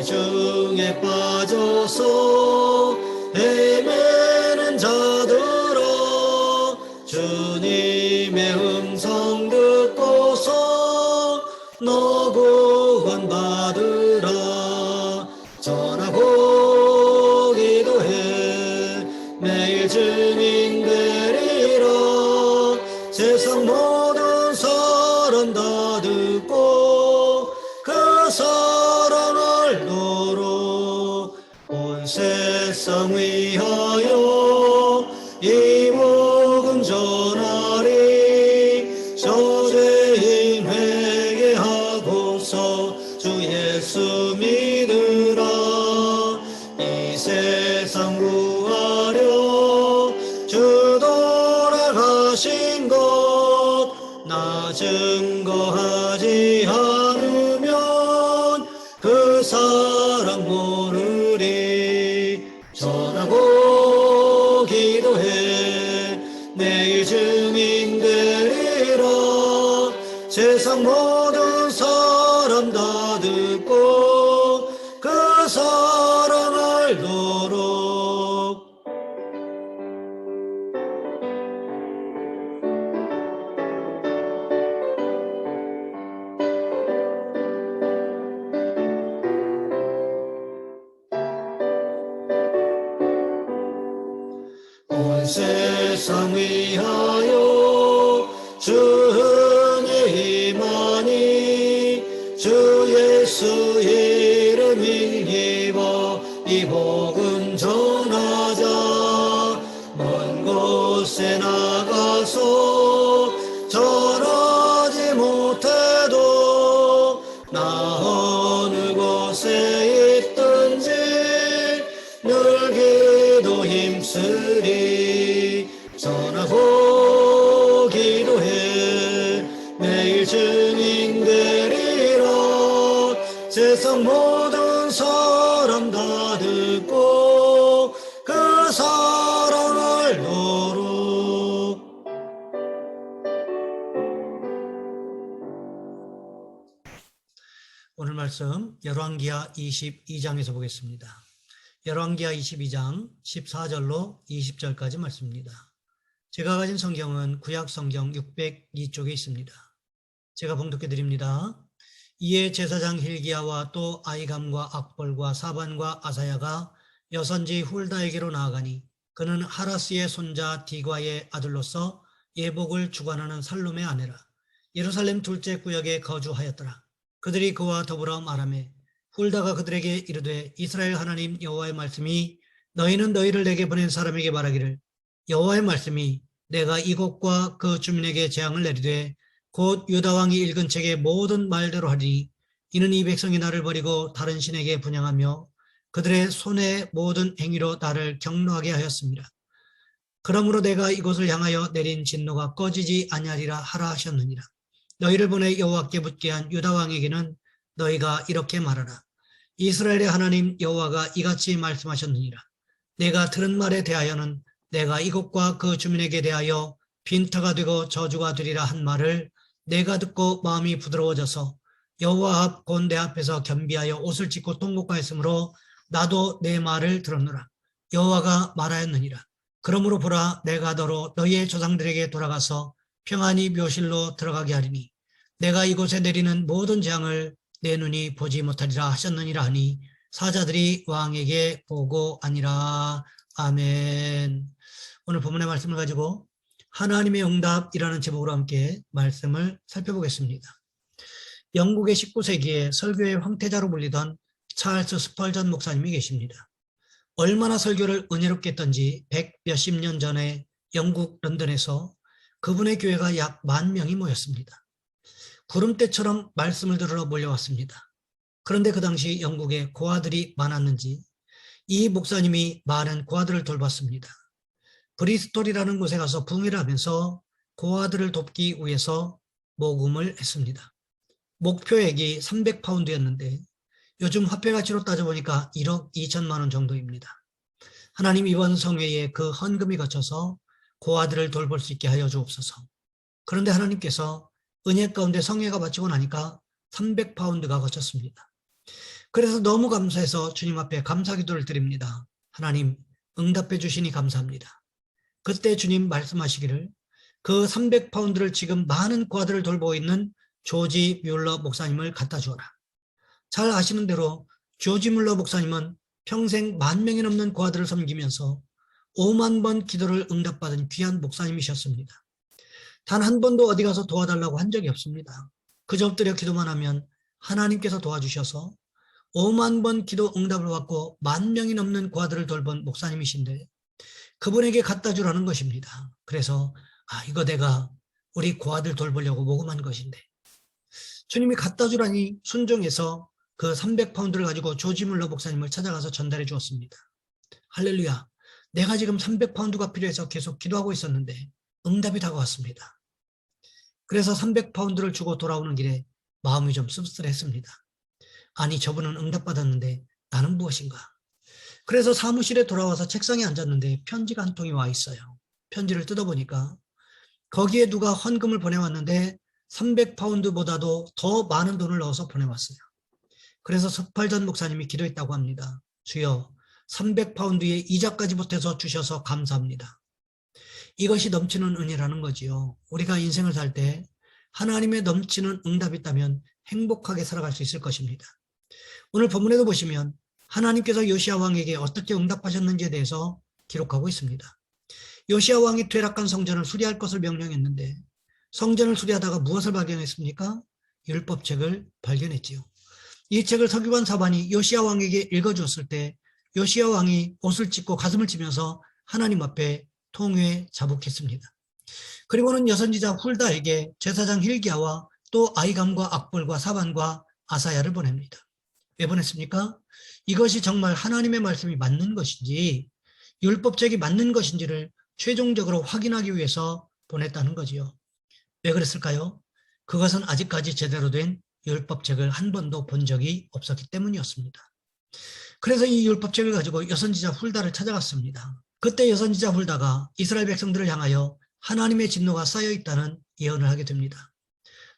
죄 중에 빠져서 헤매는 자들아 주님의 음성 듣고서 너 구원 받으라. 전하고 기도해. 매일 증인 되리라. 세상 모든 사람 다 듣고 그 사랑 세상 위하여 이 복음 전하리 저죄인 회개하고서 주 예수 믿으라. 이 세상 구하려 주 돌아가신 것나 증거 세상 위하여 주 은혜 임하니 주 예수 이름 힘입어 이 복음 전하자 먼 곳에 나가서 증인 되리라 세상 모든 사람 다 듣고 그 사랑을 노로 오늘 말씀 열왕기하 22장에서 보겠습니다. 열왕기하 22장 14절로 20절까지 말씀입니다. 제가 가진 성경은 구약 성경 602쪽에 있습니다. 제가 봉독해 드립니다. 이에 제사장 힐기야와 또 아이감과 악벌과 사반과 아사야가 여선지 훌다에게로 나아가니 그는 하라스의 손자 디과의 아들로서 예복을 주관하는 살룸의 아내라. 예루살렘 둘째 구역에 거주하였더라. 그들이 그와 더불어 말하매 훌다가 그들에게 이르되 이스라엘 하나님 여호와의 말씀이 너희는 너희를 내게 보낸 사람에게 말하기를 여호와의 말씀이 내가 이곳과 그 주민에게 재앙을 내리되 곧 유다 왕이 읽은 책의 모든 말대로 하리니 이는 이 백성이 나를 버리고 다른 신에게 분양하며 그들의 손의 모든 행위로 나를 경노하게 하였습니다. 그러므로 내가 이곳을 향하여 내린 진노가 꺼지지 아니하리라 하라 하셨느니라. 너희를 보내 여호와께 붙게 한 유다 왕에게는 너희가 이렇게 말하라. 이스라엘의 하나님 여호와가 이같이 말씀하셨느니라. 내가 들은 말에 대하여는 내가 이곳과 그 주민에게 대하여 빈터가 되고 저주가 되리라 한 말을 내가 듣고 마음이 부드러워져서 여호와 앞곧내 앞에서 겸비하여 옷을 찢고 통곡하였으므로 나도 내 말을 들었노라. 여호와가 말하였느니라. 그러므로 보라 내가 너로 너희의 조상들에게 돌아가서 평안히 묘실로 들어가게 하리니 내가 이곳에 내리는 모든 재앙을 내 눈이 보지 못하리라 하셨느니라 하니 사자들이 왕에게 보고하니라 아멘. 오늘 본문의 말씀을 가지고 하나님의 응답이라는 제목으로 함께 말씀을 살펴보겠습니다. 영국의 19세기에 설교의 황태자로 불리던 찰스 스펄전 목사님이 계십니다. 얼마나 설교를 은혜롭게 했던지 백 몇십 년 전에 영국 런던에서 그분의 교회가 약 만 명이 모였습니다. 구름대처럼 말씀을 들으러 몰려왔습니다. 그런데 그 당시 영국에 고아들이 많았는지 이 목사님이 많은 고아들을 돌봤습니다. 브리스톨이라는 곳에 가서 붕의를 하면서 고아들을 돕기 위해서 모금을 했습니다. 목표액이 300파운드였는데 요즘 화폐 가치로 따져보니까 1억 2천만 원 정도입니다. 하나님 이번 성회에 그 헌금이 거쳐서 고아들을 돌볼 수 있게 하여 주옵소서. 그런데 하나님께서 은혜 가운데 성회가 마치고 나니까 300파운드가 거쳤습니다. 그래서 너무 감사해서 주님 앞에 감사 기도를 드립니다. 하나님 응답해 주시니 감사합니다. 그때 주님 말씀하시기를 그 300파운드를 지금 많은 고아들을 돌보고 있는 조지 뮬러 목사님을 갖다 주어라. 잘 아시는 대로 조지 뮬러 목사님은 평생 만 명이 넘는 고아들을 섬기면서 5만 번 기도를 응답받은 귀한 목사님이셨습니다. 단 한 번도 어디 가서 도와달라고 한 적이 없습니다. 그저 엎드려 기도만 하면 하나님께서 도와주셔서 5만 번 기도 응답을 받고 만 명이 넘는 고아들을 돌본 목사님이신데 그분에게 갖다 주라는 것입니다. 그래서 아 이거 내가 우리 고아들 돌보려고 모금한 것인데 주님이 갖다 주라니 순종해서 그 300파운드를 가지고 조지 물러 목사님을 찾아가서 전달해 주었습니다. 할렐루야. 내가 지금 300파운드가 필요해서 계속 기도하고 있었는데 응답이 다가왔습니다. 그래서 300파운드를 주고 돌아오는 길에 마음이 좀 씁쓸했습니다. 아니 저분은 응답받았는데 나는 무엇인가? 그래서 사무실에 돌아와서 책상에 앉았는데 편지가 한 통이 와 있어요. 편지를 뜯어보니까 거기에 누가 헌금을 보내왔는데 300파운드보다도 더 많은 돈을 넣어서 보내왔어요. 그래서 석팔전 목사님이 기도했다고 합니다. 주여 300파운드의 이자까지 보태서 주셔서 감사합니다. 이것이 넘치는 은혜라는 거지요. 우리가 인생을 살 때 하나님의 넘치는 응답이 있다면 행복하게 살아갈 수 있을 것입니다. 오늘 본문에도 보시면 하나님께서 요시아 왕에게 어떻게 응답하셨는지에 대해서 기록하고 있습니다. 요시아 왕이 퇴락한 성전을 수리할 것을 명령했는데 성전을 수리하다가 무엇을 발견했습니까? 율법책을 발견했지요. 이 책을 서기관 사반이 요시아 왕에게 읽어주었을 때 요시아 왕이 옷을 찢고 가슴을 치면서 하나님 앞에 통회 자복했습니다. 그리고는 여선지자 훌다에게 제사장 힐기야와 또 아이감과 악볼과 사반과 아사야를 보냅니다. 왜 보냈습니까? 이것이 정말 하나님의 말씀이 맞는 것인지 율법책이 맞는 것인지를 최종적으로 확인하기 위해서 보냈다는 거지요. 왜 그랬을까요? 그것은 아직까지 제대로 된 율법책을 한 번도 본 적이 없었기 때문이었습니다. 그래서 이 율법책을 가지고 여선지자 훌다를 찾아갔습니다. 그때 여선지자 훌다가 이스라엘 백성들을 향하여 하나님의 진노가 쌓여 있다는 예언을 하게 됩니다.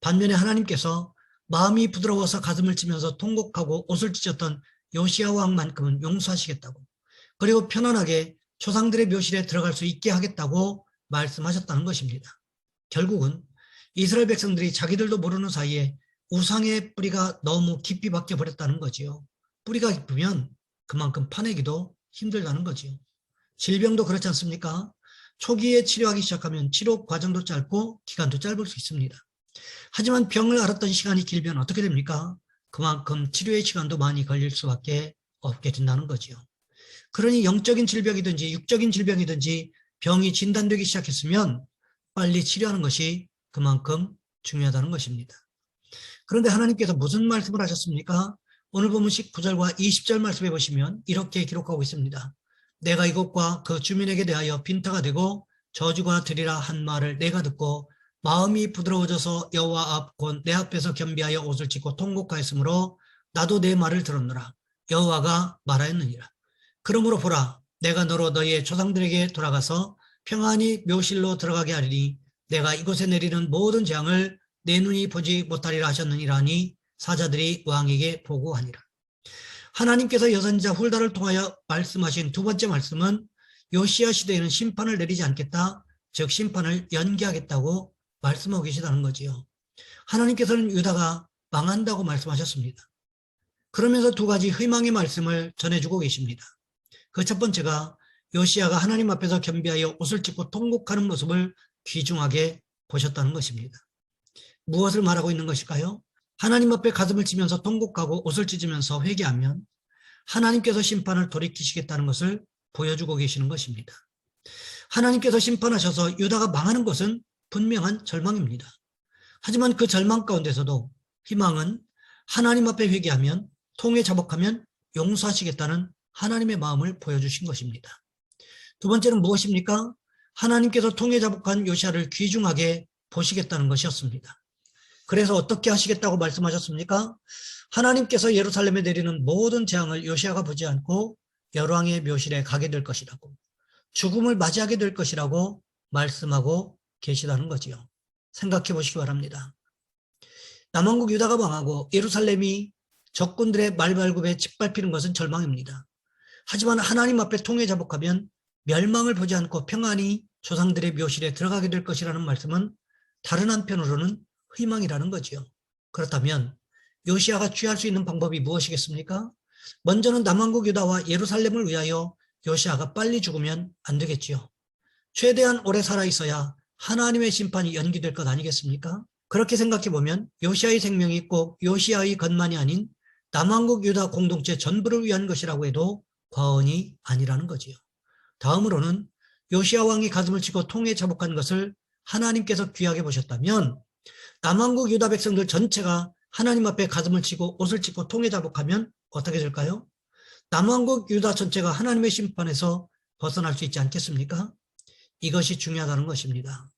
반면에 하나님께서 마음이 부드러워서 가슴을 치면서 통곡하고 옷을 찢었던 요시아 왕만큼은 용서하시겠다고 그리고 편안하게 조상들의 묘실에 들어갈 수 있게 하겠다고 말씀하셨다는 것입니다. 결국은 이스라엘 백성들이 자기들도 모르는 사이에 우상의 뿌리가 너무 깊이 박혀 버렸다는 거지요. 뿌리가 깊으면 그만큼 파내기도 힘들다는 거지요. 질병도 그렇지 않습니까? 초기에 치료하기 시작하면 치료 과정도 짧고 기간도 짧을 수 있습니다. 하지만 병을 앓았던 시간이 길면 어떻게 됩니까? 그만큼 치료의 시간도 많이 걸릴 수밖에 없게 된다는 거지요. 그러니 영적인 질병이든지 육적인 질병이든지 병이 진단되기 시작했으면 빨리 치료하는 것이 그만큼 중요하다는 것입니다. 그런데 하나님께서 무슨 말씀을 하셨습니까? 오늘 보면 19절과 20절 말씀해 보시면 이렇게 기록하고 있습니다. 내가 이곳과 그 주민에게 대하여 빈타가 되고 저주가 되리라 한 말을 내가 듣고 마음이 부드러워져서 여호와 앞 곧 내 앞에서 겸비하여 옷을 찢고 통곡하였으므로 나도 내 말을 들었노라 여호와가 말하였느니라 그러므로 보라 내가 너로 너희의 조상들에게 돌아가서 평안히 묘실로 들어가게 하리니 내가 이곳에 내리는 모든 재앙을 내 눈이 보지 못하리라 하셨느니라니 사자들이 왕에게 보고하니라. 하나님께서 여선자 훌다를 통하여 말씀하신 두 번째 말씀은 요시야 시대에는 심판을 내리지 않겠다. 즉 심판을 연기하겠다고 말씀하고 계시다는 거지요. 하나님께서는 유다가 망한다고 말씀하셨습니다. 그러면서 두 가지 희망의 말씀을 전해주고 계십니다. 그 첫 번째가 요시야가 하나님 앞에서 겸비하여 옷을 찢고 통곡하는 모습을 귀중하게 보셨다는 것입니다. 무엇을 말하고 있는 것일까요? 하나님 앞에 가슴을 치면서 통곡하고 옷을 찢으면서 회개하면 하나님께서 심판을 돌이키시겠다는 것을 보여주고 계시는 것입니다. 하나님께서 심판하셔서 유다가 망하는 것은 분명한 절망입니다. 하지만 그 절망 가운데서도 희망은 하나님 앞에 회개하면 통에 자복하면 용서하시겠다는 하나님의 마음을 보여주신 것입니다. 두 번째는 무엇입니까? 하나님께서 통에 자복한 요시아를 귀중하게 보시겠다는 것이었습니다. 그래서 어떻게 하시겠다고 말씀하셨습니까? 하나님께서 예루살렘에 내리는 모든 재앙을 요시아가 보지 않고 열왕의 묘실에 가게 될 것이라고 죽음을 맞이하게 될 것이라고 말씀하고 계시다는 거지요. 생각해 보시기 바랍니다. 남왕국 유다가 망하고 예루살렘이 적군들의 말발굽에 짓밟히는 것은 절망입니다. 하지만 하나님 앞에 통해 자복하면 멸망을 보지 않고 평안히 조상들의 묘실에 들어가게 될 것이라는 말씀은 다른 한편으로는 희망이라는 거지요. 그렇다면 요시아가 취할 수 있는 방법이 무엇이겠습니까? 먼저는 남왕국 유다와 예루살렘을 위하여 요시아가 빨리 죽으면 안 되겠지요. 최대한 오래 살아 있어야 하나님의 심판이 연기될 것 아니겠습니까? 그렇게 생각해 보면 요시아의 생명이 꼭 요시아의 것만이 아닌 남왕국 유다 공동체 전부를 위한 것이라고 해도 과언이 아니라는 거지요. 다음으로는 요시아 왕이 가슴을 치고 통에 자복한 것을 하나님께서 귀하게 보셨다면 남왕국 유다 백성들 전체가 하나님 앞에 가슴을 치고 옷을 찢고 통에 자복하면 어떻게 될까요? 남왕국 유다 전체가 하나님의 심판에서 벗어날 수 있지 않겠습니까? 이것이 중요하다는 것입니다.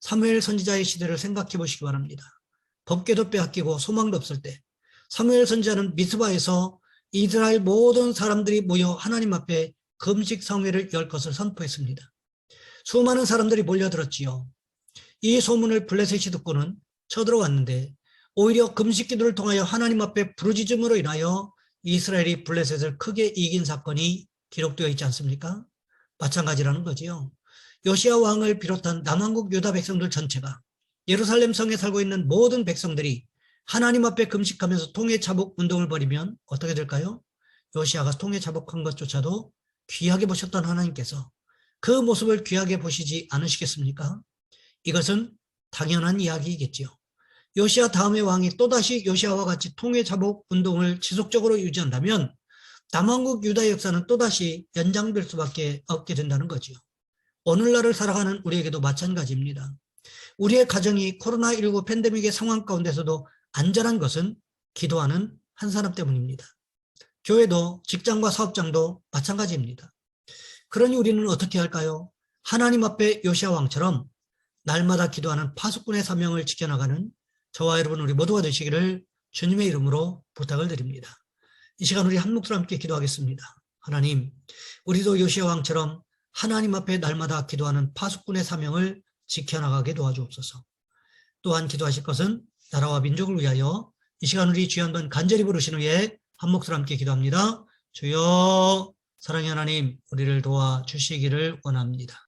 사무엘 선지자의 시대를 생각해 보시기 바랍니다. 법궤도 빼앗기고 소망도 없을 때 사무엘 선지자는 미스바에서 이스라엘 모든 사람들이 모여 하나님 앞에 금식 성회를 열 것을 선포했습니다. 수많은 사람들이 몰려들었지요. 이 소문을 블레셋이 듣고는 쳐들어왔는데 오히려 금식 기도를 통하여 하나님 앞에 부르짖음으로 인하여 이스라엘이 블레셋을 크게 이긴 사건이 기록되어 있지 않습니까? 마찬가지라는 거지요. 요시아 왕을 비롯한 남왕국 유다 백성들 전체가 예루살렘 성에 살고 있는 모든 백성들이 하나님 앞에 금식하면서 통해 자복 운동을 벌이면 어떻게 될까요? 요시아가 통해 자복한 것조차도 귀하게 보셨던 하나님께서 그 모습을 귀하게 보시지 않으시겠습니까? 이것은 당연한 이야기이겠지요. 요시아 다음의 왕이 또다시 요시아와 같이 통해 자복 운동을 지속적으로 유지한다면 남왕국 유다 역사는 또다시 연장될 수밖에 없게 된다는 거지요. 오늘날을 살아가는 우리에게도 마찬가지입니다. 우리의 가정이 코로나19 팬데믹의 상황 가운데서도 안전한 것은 기도하는 한 사람 때문입니다. 교회도 직장과 사업장도 마찬가지입니다. 그러니 우리는 어떻게 할까요? 하나님 앞에 요시아 왕처럼 날마다 기도하는 파수꾼의 사명을 지켜나가는 저와 여러분 우리 모두가 되시기를 주님의 이름으로 부탁을 드립니다. 이 시간 우리 한 목소리 함께 기도하겠습니다. 하나님, 우리도 요시아 왕처럼 하나님 앞에 날마다 기도하는 파수꾼의 사명을 지켜나가게 도와주옵소서. 또한 기도하실 것은 나라와 민족을 위하여 이 시간 우리 주여 한번 간절히 부르신 후에 한 목소리 함께 기도합니다. 주여 사랑의 하나님 우리를 도와주시기를 원합니다.